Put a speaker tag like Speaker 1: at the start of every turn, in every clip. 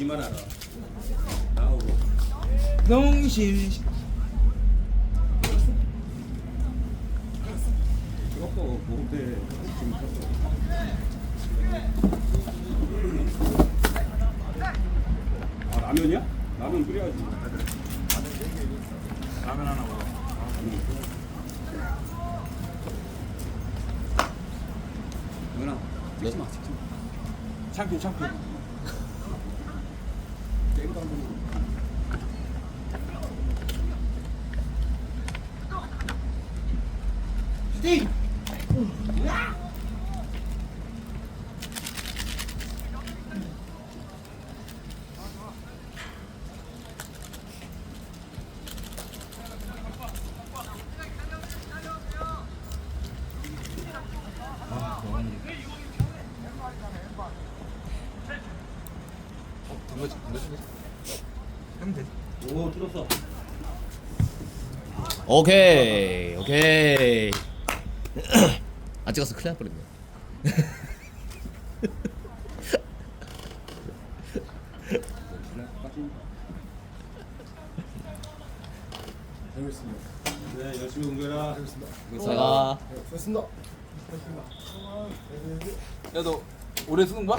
Speaker 1: 지만 알아. 나오고.
Speaker 2: 농심
Speaker 1: 지금 탔어. 아 라면이야? 라면 끓여야지.
Speaker 2: 라면 하나 먹어
Speaker 1: 누나 찍지 마, 찍지 마.
Speaker 2: 참기 참기
Speaker 1: 게임도 한번.
Speaker 2: 된거지 된거지 하면 되지
Speaker 1: 오.
Speaker 3: 오케이 오케이 안 찍었어 큰일 날 뻔했네
Speaker 1: 알겠습니다. 네 열심히 공부해라.
Speaker 3: 제가
Speaker 2: 좋습니다 야 너 올해 수능 봐?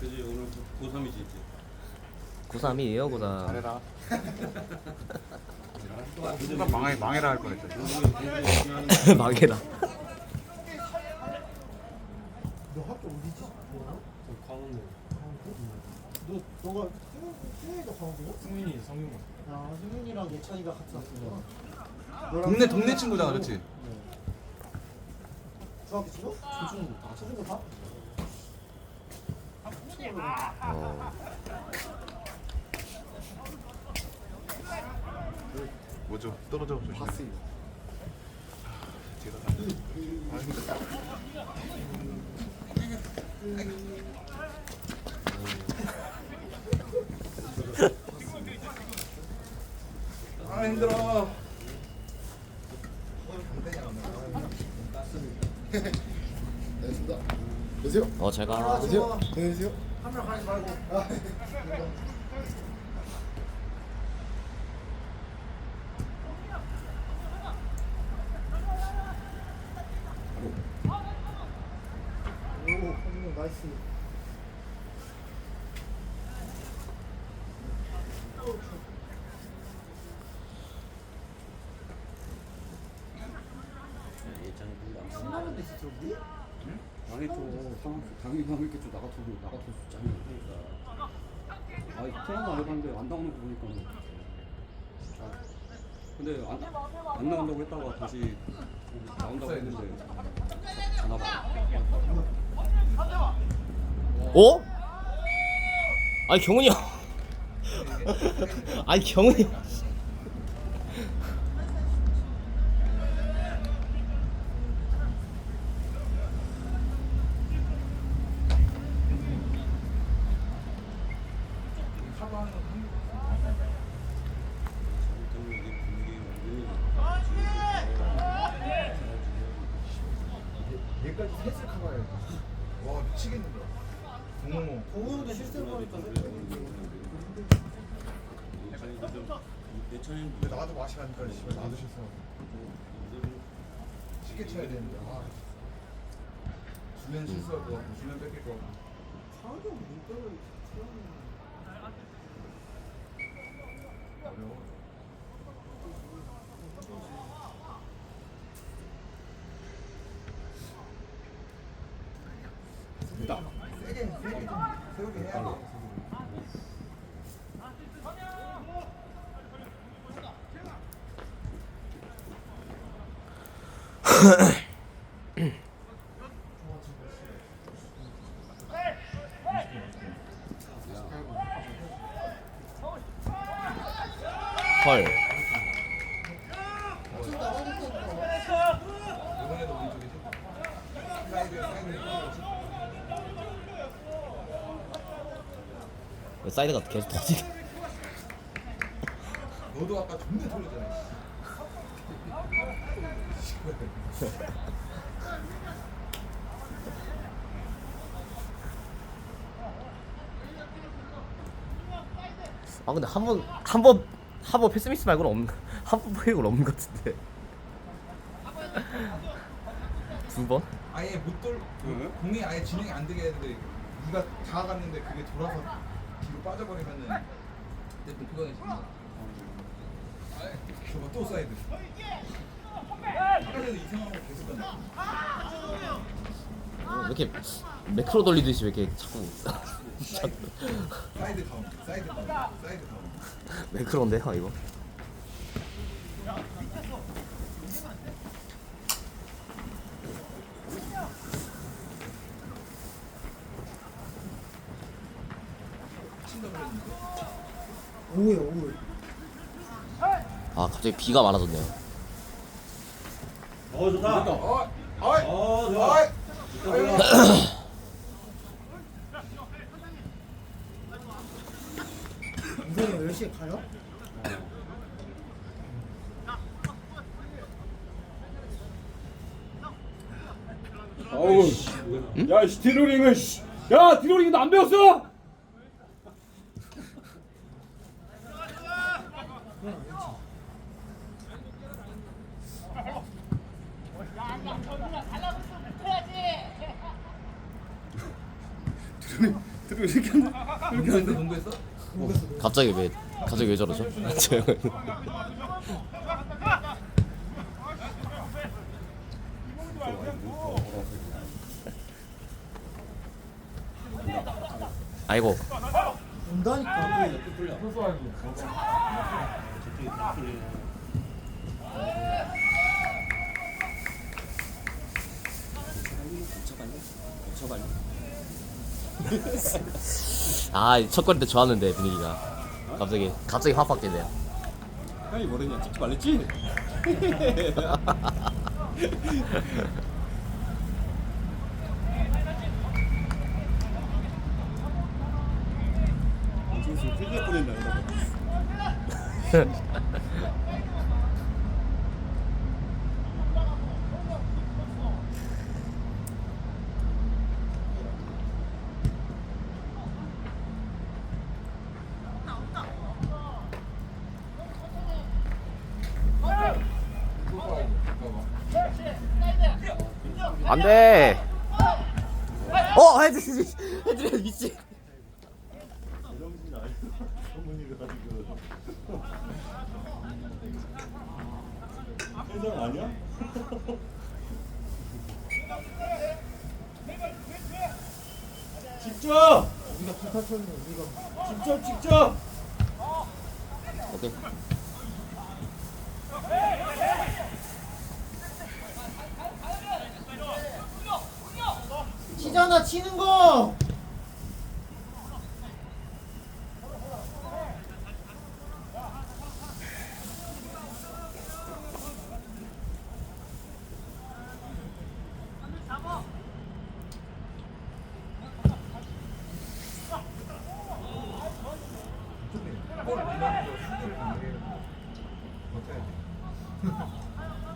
Speaker 1: 그지 오늘 고3이지
Speaker 3: 고3이에요 고3
Speaker 2: 잘해라 순간 망해, 망해라 할 뻔했어.
Speaker 3: 망해라
Speaker 4: 너 학교 어디지?
Speaker 1: 강원도.
Speaker 4: 너 너가 승- 승민이도 강원도야?
Speaker 2: 승민이 성윤이
Speaker 4: 아 승민이랑 예찬이가 같이 왔구나.
Speaker 2: 동네 동네 친구잖아 그렇지?
Speaker 4: 중학교 친구? 초중고. 아 초중고 다?
Speaker 3: 어.
Speaker 2: 뭐죠? 떨어져 조심
Speaker 4: 봤어요.
Speaker 2: 다아 힘들어
Speaker 4: 알겠습니다. 계세요.
Speaker 3: 어 제가
Speaker 4: 계세요. 계세요. 한명 가지 말고. 아, 오,
Speaker 1: 상- 당연히 당했겠죠. 나 같아도 나 같아도 그러니까. 아 태어나 안 해봤는데 안 나오는 거 보니까. 아, 근데 안, 안 나온다고 했다가 다시 나온다고 했는데 전화 받아.
Speaker 3: 어? 아니 경훈이 형 아니 경훈이 형
Speaker 2: 얘까지 셋을 커버해야 돼. 와 미치겠는데. 어머.
Speaker 4: 동호도 실수를 보니까
Speaker 2: 나도 맛이 씨발 나도 실수. 쉽게 쳐야 되는데. 아. 주면 같고 주면 뺏길 거 같고.
Speaker 4: 상경 문법을
Speaker 2: 어려워.
Speaker 1: 됐다.
Speaker 2: 세게 세게 좀 세우게 해야 돼.
Speaker 3: 헐. 사이드가 계속 터지게
Speaker 2: 너도 아까 존나 돌렸잖아.
Speaker 3: 아 근데 한번한번한번 패스미스 말고는 없는 한번 포획은 없는 것 같은데 두 번?
Speaker 2: 아예 못돌
Speaker 1: 응?
Speaker 2: 공이 아예 진행이 안 되게 했는데 네가 다가갔는데 그게 돌아서 뒤로 빠져버리면은 내 목표가 있습니다. 저거 또 사이드. 아까 전에 이상한 거 계속 간다.
Speaker 3: 왜 이렇게 매크로 돌리듯이 왜 이렇게 자꾸
Speaker 2: 사이드 사이드 다운, 사이드 다운, 사이드 다운.
Speaker 3: 매크로인데요 이거?
Speaker 4: 오후에 오후에
Speaker 3: 아 갑자기 비가 많아졌네요
Speaker 1: 어 좋다.
Speaker 2: 어, 어이. 어이, 어이.
Speaker 4: 우선이 10시에 가요?
Speaker 1: 어우. 야, 씨, 디로링을 씨. 야, 디로링 너안 배웠어? 이렇게 한다. 이렇게 한다.
Speaker 3: 갑자기 왜 갑자기 왜 저러죠? 저- 아이고
Speaker 4: 온다니까
Speaker 3: 아 첫걸이 때 좋았는데 분위기가 갑자기 갑자기 확 바뀌네요
Speaker 1: 형이 뭐랬냐? 찍지 말랬지? 지금 큰일 날 뻔했네.
Speaker 3: 안돼 어 헤드 헤드 미치
Speaker 1: 회장 아니야? 직접!
Speaker 4: 우리가 불타 쳤는데 우리가
Speaker 1: 직접 직접!
Speaker 3: 오케이
Speaker 4: 치잖아 치는 거
Speaker 2: 골 넣는 거 수비를 강하게 버텨야 돼.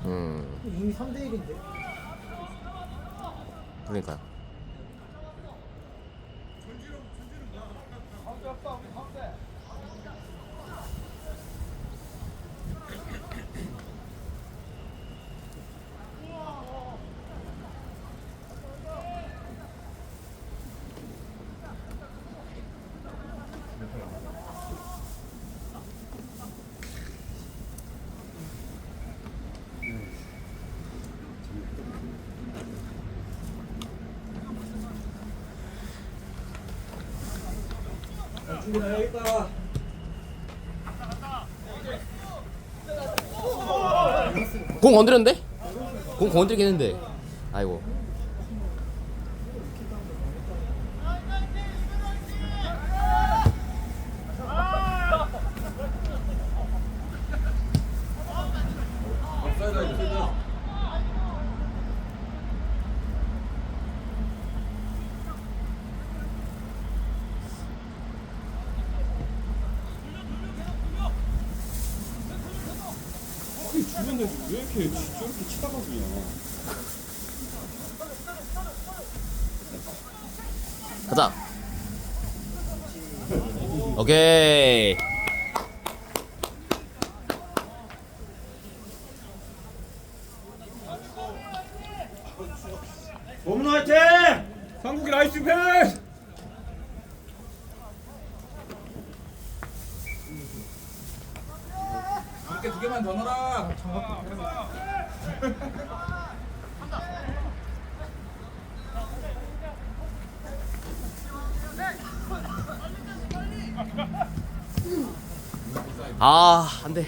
Speaker 3: 음
Speaker 4: 이미 3대 1인데
Speaker 3: 그러니까 요
Speaker 1: 준비해야겠다.
Speaker 3: 공 건드렸는데? 공 건드리긴 했는데 아이고
Speaker 1: 업사이드 아니야, 업사이드. 주변에 왜 이렇게 치- 저렇게 치다가 그냥
Speaker 3: 가자. 오케이
Speaker 2: 두 개만 더 넣어라.
Speaker 3: 아 안돼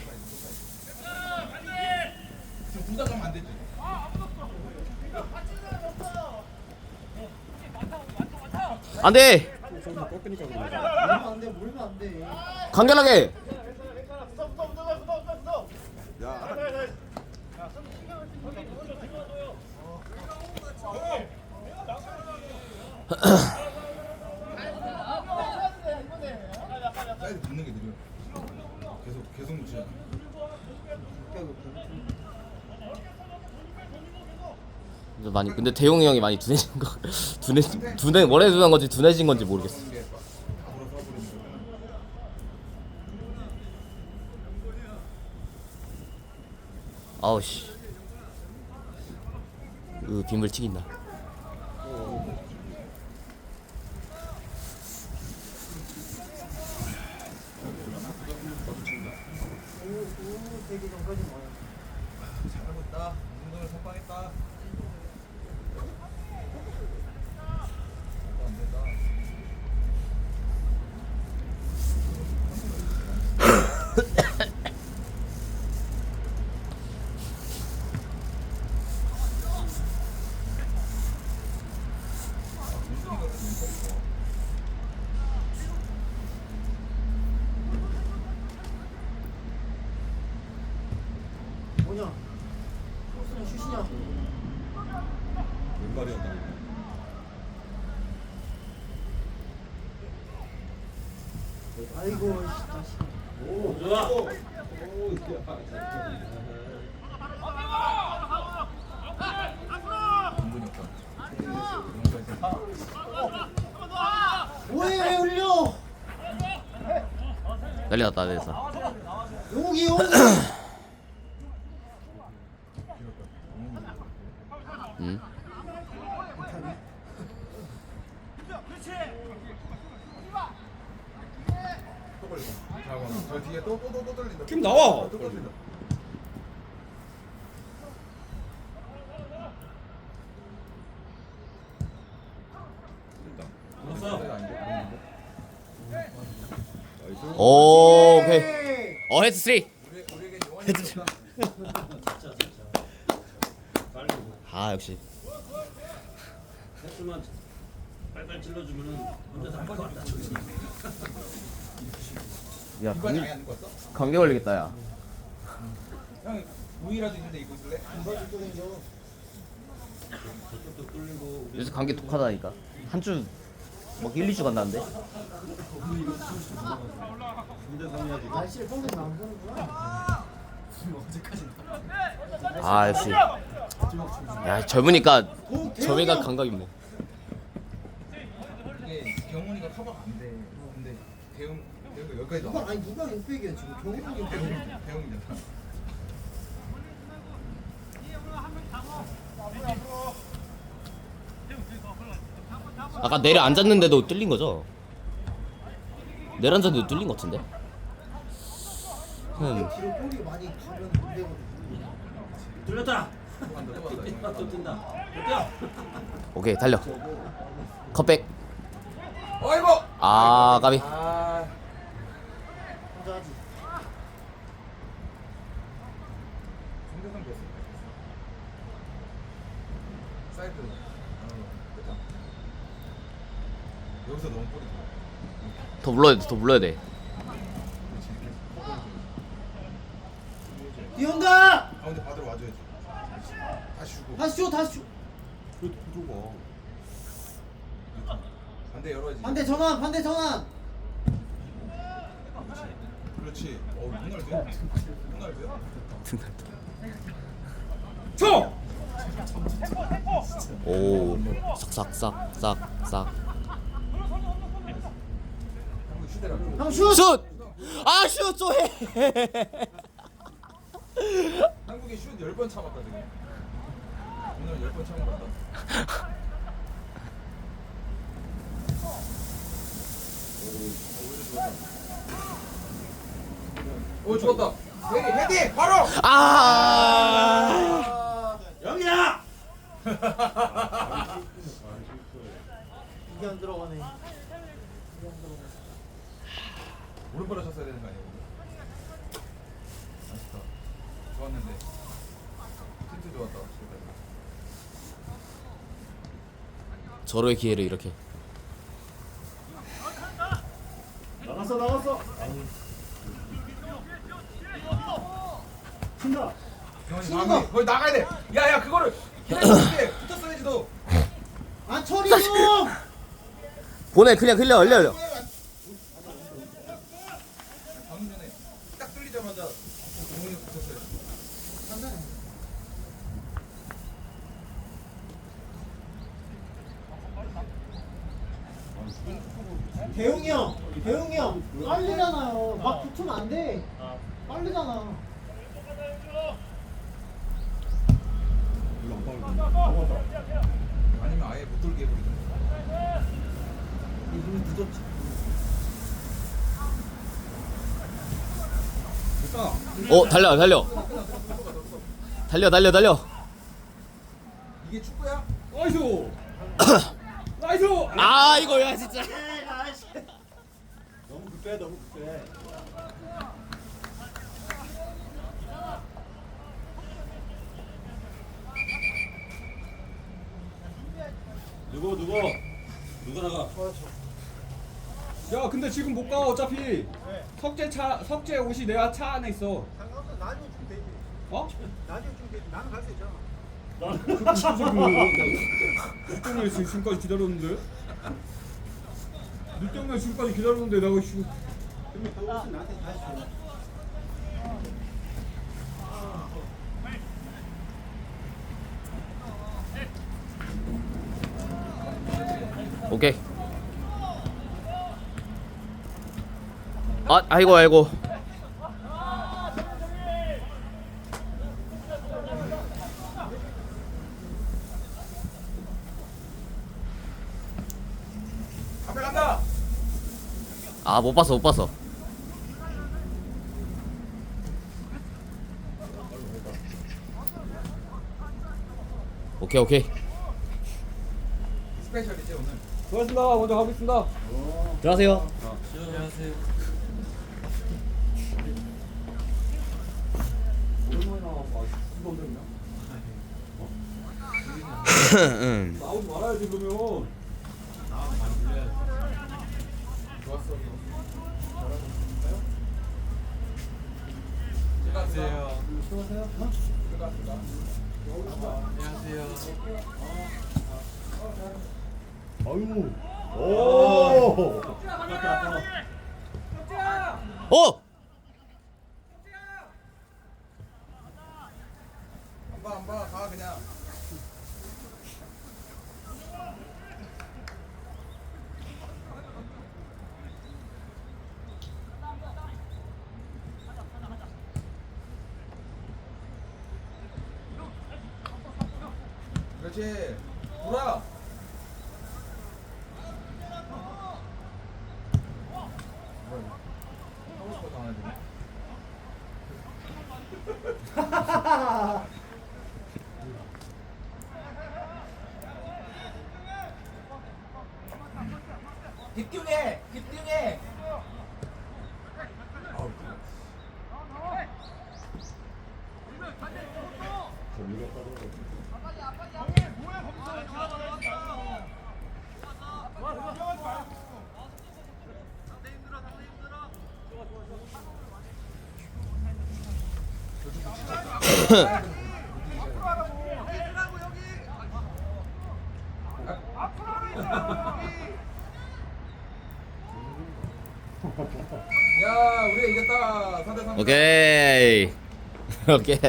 Speaker 2: 안.
Speaker 4: 몰면 안 돼, 안 돼.
Speaker 3: 간결하게
Speaker 2: 사이드 붙는 게 느려. 계속 계속 묻히잖아.
Speaker 3: 좀 많이 근데 대용이 형이 많이 둔해진 거 둔해 둔해 원래 둔한 건지 둔해진 건지 모르겠어
Speaker 2: 붙는 게 앞으로 서버리는 거.
Speaker 3: 아우 씨. 으 빗물 튀긴다.
Speaker 4: 오, 오, 되기 전까지 와요.
Speaker 2: 잘하고 있다. 운동을 선방했다. 안 된다.
Speaker 4: 뭐냐? 코스는 슛이냐? 아이고, 씨, 자식.
Speaker 1: 오, 좋아. 오.
Speaker 4: 뭐해, 왜 흘려?
Speaker 3: 난리 났다 그래서.
Speaker 4: 용욱이, 용욱이.
Speaker 3: 응?
Speaker 2: 또 걸려. 잠깐만. 저 뒤에 또또또또 떨린다.
Speaker 1: 김 나와.
Speaker 2: 또 떨린다.
Speaker 3: 오, 오케이. 어 헤드 3.
Speaker 2: 우리 우리에게 영원히 없다.
Speaker 3: 아 역시.
Speaker 5: 했으면 빨빨 찔러주면은 혼자 다할것 같다.
Speaker 3: 야 감기? 감기 걸리겠다 야.
Speaker 2: 형 우이라도 있는데 입고 있을래?
Speaker 3: 요새 감기 독하다니까. 한 주. 뭐 1, 2주 간다는데?
Speaker 4: 날씨를 안 보는구나.
Speaker 3: 아 역시. 야 젊으니까 점이가 감각 있네.
Speaker 2: 이게 경훈이가 커버가 안 돼. 근데 대웅 여기까지
Speaker 4: 누가,
Speaker 2: 나와.
Speaker 4: 아니, 누가 600이야, 지금. 경욱이
Speaker 2: 대웅
Speaker 4: 600이야.
Speaker 2: 대웅이잖아.
Speaker 3: 아까 내려 앉았는데도 뚫린 거죠? 내려 앉았는데도 뚫린 것 같은데? 음.
Speaker 4: 뒤로 볼이 많이 가면 안 되거든.
Speaker 5: 뚫렸다.
Speaker 2: 또 간다 또 간다.
Speaker 5: 또 뛴다. 또 뛰어.
Speaker 3: 오케이 달려. 컷백.
Speaker 2: 어이구.
Speaker 3: 아 까비.
Speaker 2: 아.
Speaker 4: 혼자 하지.
Speaker 2: 상대상 됐어. 사이드. 어, 됐다. 여기서 너무 좋아.
Speaker 3: 더 물러야 돼. 더 물러야 돼.
Speaker 4: 뛰어온다!
Speaker 2: 가운데 받으러 와줘야지. 그렇지. 다시 주고.
Speaker 4: 다시 줘, 다시 줘.
Speaker 1: 그 구조가.
Speaker 2: 반대 열어야지.
Speaker 4: 반대 전환, 반대 전환.
Speaker 2: 그렇지. 어, 눈알 돼? 눈알 돼?
Speaker 1: 쳐.
Speaker 3: 오. 싹싹싹 싹싹.
Speaker 4: 형 슛!
Speaker 3: 슛! 아 슛! 또 해.
Speaker 2: 한국에 슛 10번 참았거든. 오늘 10번 참은 것 같다. 오, 좋았다. 헤딩 헤딩 바로.
Speaker 3: 아
Speaker 5: 영이야.
Speaker 4: 이게 안 들어가네.
Speaker 2: 오른발로 쳤어야 되는 거 아니야? 아쉽다. 좋았는데. 힌트 좋았다.
Speaker 3: 저로의 기회를 이렇게
Speaker 5: 나갔어 나갔어.
Speaker 4: 친다.
Speaker 2: 경원이 마음이 거기 나가야 돼. 야 야 그거를 헤딩 붙었어야지 너.
Speaker 4: 아 처리 좀.
Speaker 3: 보내 그냥 흘려 흘려 흘려
Speaker 2: 방금 전에 딱 뚫리자마자 경원이 붙었어요.
Speaker 4: 대웅이 형, 대웅이 형, 빨리잖아요. 막 붙으면 안 돼. 빨리잖아.
Speaker 2: 아니면 아예 못 돌게 해버리자.
Speaker 4: 이분이 늦었지.
Speaker 1: 됐다
Speaker 3: 어 달려 달려. 달려 달려 달려.
Speaker 2: 이게 축구야?
Speaker 1: 나이스! 나이스!
Speaker 3: 아 이거야 진짜.
Speaker 4: 너무 급해, 너무 급해.
Speaker 5: 누구 누구? 누구 나가?
Speaker 1: 야 근데 지금 못 가 어차피 석재 차 석재 옷이 내차 안에 있어
Speaker 4: 상관없어, 나중에 좀 되지.
Speaker 1: 어?
Speaker 4: 나중에 좀 되지. 나는 갈 수 있잖아.
Speaker 1: 일 때문에 지금까지 기다렸는데 일 때문에 지금까지 기다렸는데 내가 씨
Speaker 4: 그러면 그 옷은 나한테 다시 줘.
Speaker 3: 오케이 아 아이고 아이고
Speaker 2: 앞에 간다.
Speaker 3: 아못 봤어 못 봤어 오케이 오케이
Speaker 2: 스페셜이지 오늘.
Speaker 1: 수고하셨습니다 먼저 가겠습니다
Speaker 3: 들어가세요
Speaker 5: 안녕하세요.
Speaker 1: 오랜만에 나와서 이거 없냐
Speaker 3: 응.
Speaker 1: 나오지 말아야지 그러면
Speaker 2: 좋았어. 잘하세요.
Speaker 1: 수고하세요
Speaker 4: 아유. 오.
Speaker 3: 어
Speaker 2: 안봐 안봐 가 그냥. 그렇지. 돌아. 뭐야, 하고 싶어 당해야 되네. 집중해! 집중해! 아우, 야, 우리가 이겼다. 4대 3.
Speaker 3: 오케이 오케이
Speaker 2: 어,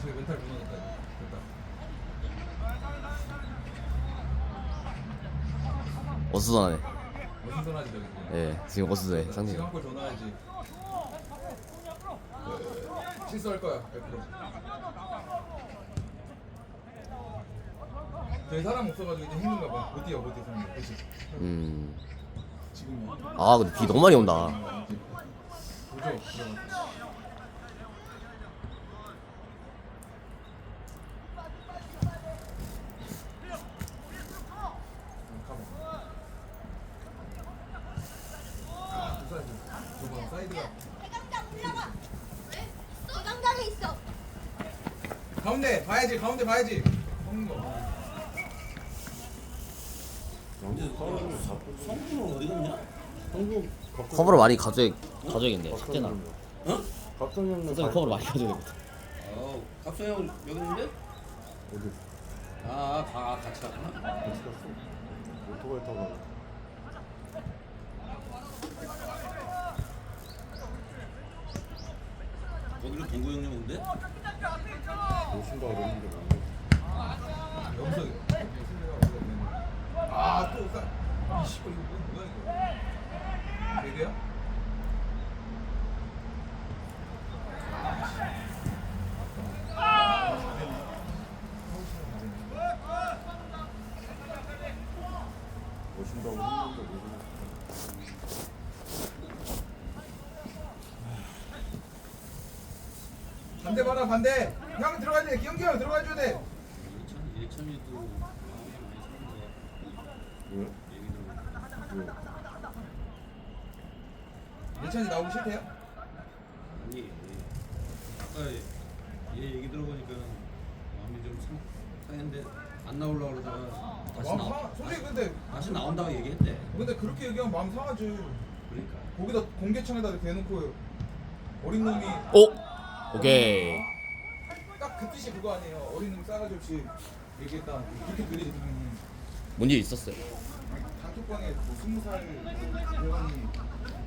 Speaker 2: 저기 멘탈 무너졌다. 이거. 됐다.
Speaker 3: 어수선하네
Speaker 2: 소리하지 저기.
Speaker 3: 예 지금 어수선해
Speaker 2: 지금
Speaker 3: 상대가
Speaker 2: 한골 전화야지. 그, 실수할 거야, 100%. 저희 사람 없어가지고 이제 힘든가 봐. 못 뛰어, 못 뛰어, 사람. 그치?
Speaker 3: 음아
Speaker 2: 지금이야.
Speaker 3: 근데 비 너무 많이 온다
Speaker 6: 대강장에 있어.
Speaker 2: 가운데 봐야지 가운데 봐야지 거
Speaker 5: 성분은 어디 갔냐?
Speaker 3: 커버를 많이 가져야 가져야겠네. 숙제나.
Speaker 5: 어?
Speaker 7: 박성현
Speaker 3: 선생님 커버를 많이 가져야 돼.
Speaker 1: 어, 갑수 형 여기 있는데?
Speaker 7: 어디
Speaker 1: 아, 다 같이 갔구나.
Speaker 7: 어디 갔어? 오토바이 타고 가요.
Speaker 5: 거기로 동구 형님 온대?
Speaker 7: 오신다 그랬는데 뭐.
Speaker 2: 여기서 아또 이 씨발 이거 뭐- 뭐야 이거 되게야?
Speaker 7: 오신다고 했는데 모르겠어.
Speaker 2: 반대 봐라 반대 형 들어가야 돼 기영기 형 들어가 줘야 돼
Speaker 5: 일천 일천이도 많이
Speaker 7: 왜? 왜?
Speaker 2: 예찬이 나오기 싫대요?
Speaker 5: 아니 아까 얘 얘기 들어보니까 마음이 좀 상- 상했는데 안 나오려고 그러다가 다시
Speaker 2: 마음
Speaker 5: 나
Speaker 2: 솔직히 근데
Speaker 5: 다시 나온다고 얘기했대.
Speaker 2: 근데 그렇게 얘기하면 마음 상하지
Speaker 5: 그러니까.
Speaker 2: 거기다 공개창에다 대놓고 어린 놈이
Speaker 3: 오. 오케이.
Speaker 2: 딱 그 뜻이 그거 아니에요 어린 놈 싸가지 없이 얘기했다 그렇게 들리지 들으면
Speaker 3: 뭔일 있었어요?
Speaker 2: 단톡방에 뭐 스무 살 여원이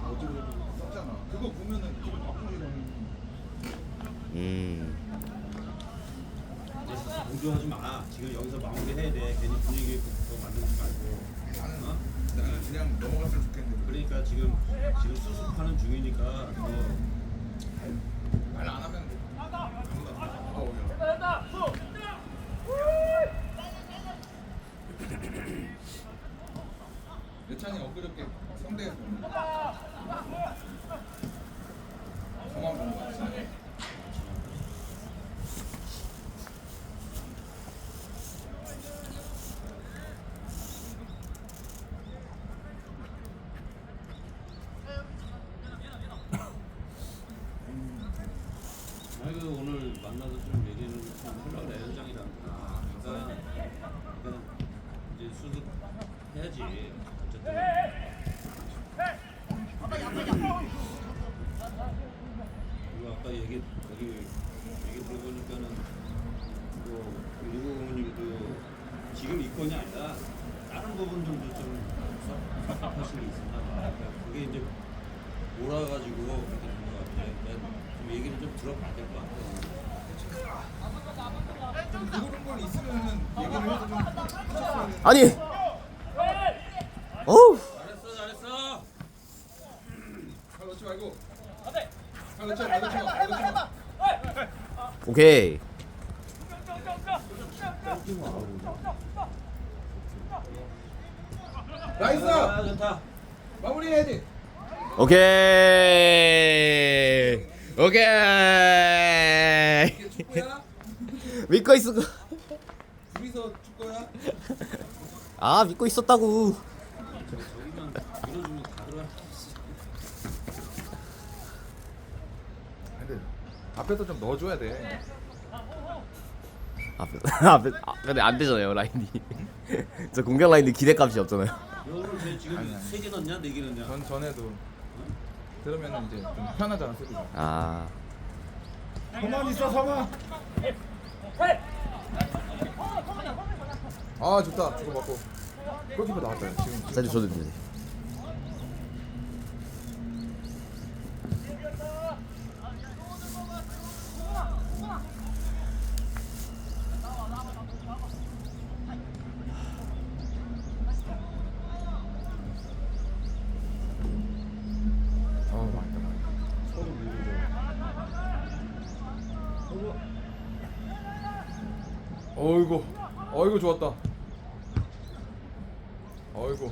Speaker 2: 어쩌고 저쩌고 썼잖아 그거 보면은 기분 나쁘지
Speaker 3: 음.
Speaker 5: 이제 강조하지 마. 지금 여기서 마무리해야 돼. 괜히 분위기 더 만들지 말고.
Speaker 2: 나는
Speaker 5: 어?
Speaker 2: 나는 그냥 넘어갔으면 좋겠는데
Speaker 5: 그러니까 지금 지금 수습하는 중이니까
Speaker 2: 뭐말 안 하면 어, 예찬이 엊그저께 성대에서 저만 본거 같아
Speaker 5: 아이고 오늘 만나서 좀 얘기를 좀 하려고 그래 현장이랑 그러니까, 그러니까 이제 수습 해야지 어쨌든 그리고 아까 얘기 거기 얘기 들어보니까는 뭐 일부 어머님도 이건이 아니라 다른 부분들도 좀 섭- 섭섭하신 게 있었나 봐 그게 이제 몰아가지고 그렇게 된 것 같아 좀 얘기를 좀 들어봐야 될 것 같아
Speaker 2: 좀 그런 걸 있으면은 얘기를 해서 좀 해줬어야 되는데
Speaker 3: 아니. 어우.
Speaker 5: 잘했어 잘했어
Speaker 2: 발 넣지 말고 발 넣지 마.
Speaker 3: 오케이.
Speaker 2: 나이스
Speaker 5: 아, 좋다
Speaker 2: 마무리해야지
Speaker 3: 오케이. 오케이. 믿고 있어.
Speaker 2: 둘이서 축구야?
Speaker 3: 아 믿고 있었다고.
Speaker 2: 근데 앞에서 좀 넣어줘야 돼
Speaker 3: 앞에 앞에 앞에 안 되잖아요 라인이. 저 공격 라인이 기대값이 없잖아요.
Speaker 5: 오늘 쟤 지금
Speaker 2: 아니, 아니.
Speaker 5: 세개 넣냐 네 개 넣냐
Speaker 2: 전 전에도 그러면은 이제 좀 편하잖아 수비가.
Speaker 3: 아.
Speaker 2: 가만 있어 가만. 아 좋다. 주고 받고. 골키퍼 나왔다 지금.
Speaker 3: 사실 저도 믿
Speaker 2: 좋았다. 어이구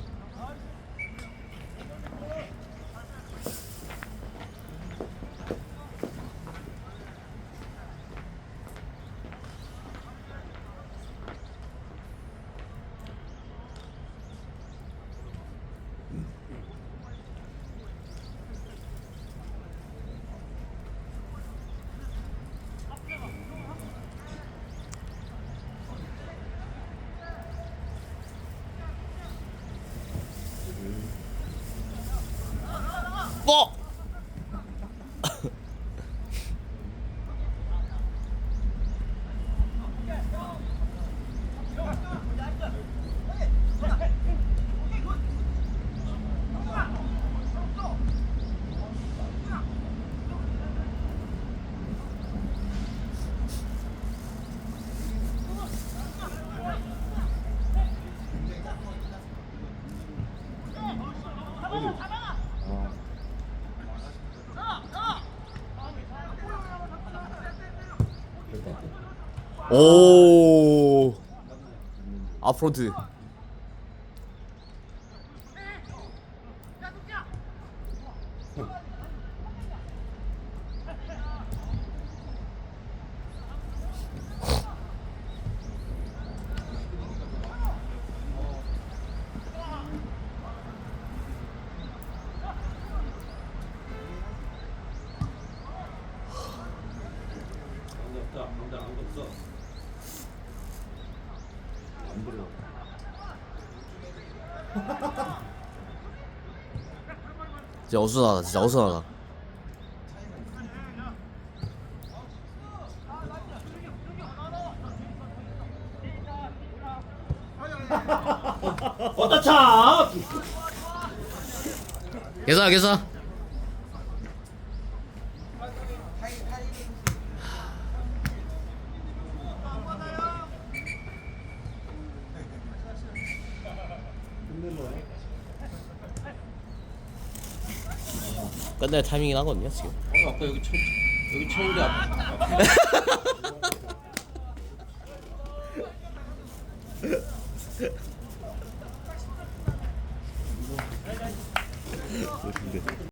Speaker 3: 오. 아프로드
Speaker 5: 아무도 없다. 아무도 아무도 없어.
Speaker 7: 안 들어.
Speaker 3: 진짜 어수선하다 진짜 어수선하다.
Speaker 4: 어따 차?
Speaker 3: 계산 계산 끝낼 타이밍이 나거든요 지금.
Speaker 5: 어, 아까 여기 쳐 여기 쳤는데